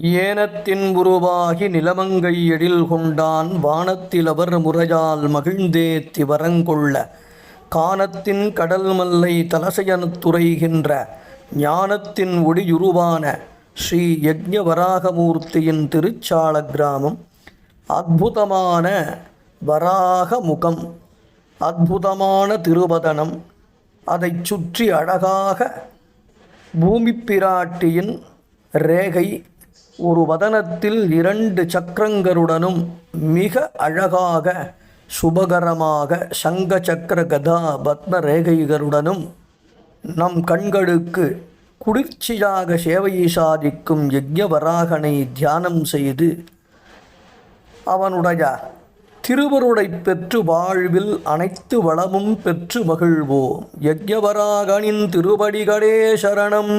ஏனத்தின் உருவாகி நிலமங்கை எழில் கொண்டான் வானத்திலவர் முறையால் மகிழ்ந்தே திவரங்கொள்ள. கானத்தின் கடல் மல்லை தலசயனத் துறைகின்ற ஞானத்தின் ஒடியுருவான ஸ்ரீ யஜ்ஞவராகமூர்த்தியின் திருச்சால கிராமம். அற்புதமான வராக முகம் அற்புதமான திருவதனம் அதைச் சுற்றி அழகாக பூமி பிராட்டியின் ரேகை ஒரு வதனத்தில் இரண்டு சக்கரங்களுடனும் மிக அழகாக சுபகரமாக சங்க சக்கர கதா பத்ம ரேகைகளுடனும் நம் கண்களுக்கு குளிர்ச்சியாக சேவையை சாதிக்கும் யஜ்யவராகனை தியானம் செய்து அவனுடைய திருவருடை பெற்று வாழ்வில் அனைத்து வளமும் பெற்று மகிழ்வோம். யஜ்யவராகனின் திருவடிகளே சரணம்.